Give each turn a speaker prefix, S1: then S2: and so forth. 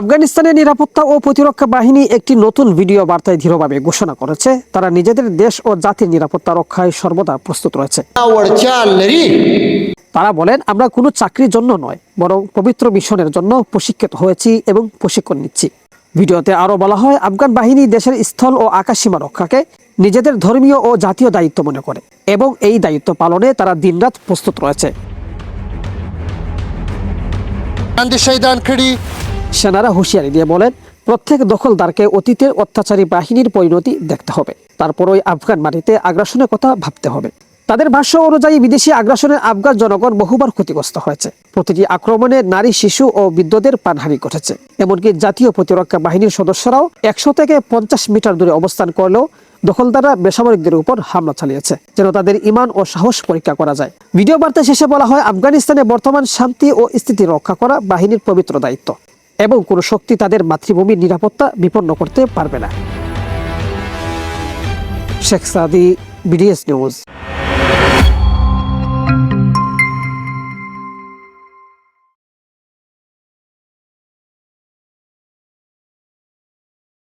S1: আফগানিস্তানের নিরাপত্তা ও প্রতিরক্ষা বাহিনী একটি নতুন ভিডিও বার্তায় দৃঢ়ভাবে ঘোষণা করেছে। তারা নিজেদের দেশ ও জাতির নিরাপত্তা রক্ষায় সর্বদা প্রস্তুত রয়েছে। তারা বলেন, আমরা কোনো চাকরির জন্য নয়, বরং পবিত্র মিশনের জন্য প্রশিক্ষিত হয়েছি এবং প্রশিক্ষণ নিচ্ছি। ভিডিওতে আরও বলা হয়, আফগান বাহিনী দেশের স্থল ও আকাশসীমা রক্ষাকে নিজেদের ধর্মীয় ও জাতীয় দায়িত্ব মনে করে এবং এই দায়িত্ব পালনে তারা দিনরাত প্রস্তুত রয়েছে। সেনারা হুঁশিয়ারি দিয়ে বলেন, প্রত্যেক দখলদারকে অতীতের অত্যাচারী বাহিনীর পরিণতি দেখতে হবে। তারপরই আফগান মাটিতে আগ্রাসনের কথা ভাবতে হবে। তাদের ভাষ্য অনুযায়ী বিদেশি আগ্রাসনে আফগান জনগণ বহুবার ক্ষতিগ্রস্ত হয়েছে। প্রতিটি আক্রমণে নারী, শিশু ও বৃদ্ধদের প্রাণহানি ঘটেছে। এমনকি জাতীয় প্রতিরক্ষা বাহিনীর সদস্যরাও একশো থেকে পঞ্চাশ মিটার দূরে অবস্থান করলেও দখলদাররা বেসামরিকদের উপর হামলা চালিয়েছে, যেন তাদের ইমান ও সাহস পরীক্ষা করা যায়। ভিডিও বার্তা শেষে বলা হয়, আফগানিস্তানে বর্তমান শান্তি ও স্থিতি রক্ষা করা বাহিনীর পবিত্র দায়িত্ব। এবং কোনো শক্তি তাদের মাতৃভূমির নিরাপত্তা বিপন্ন করতে পারবে না। Sheikh Sadi BDS news.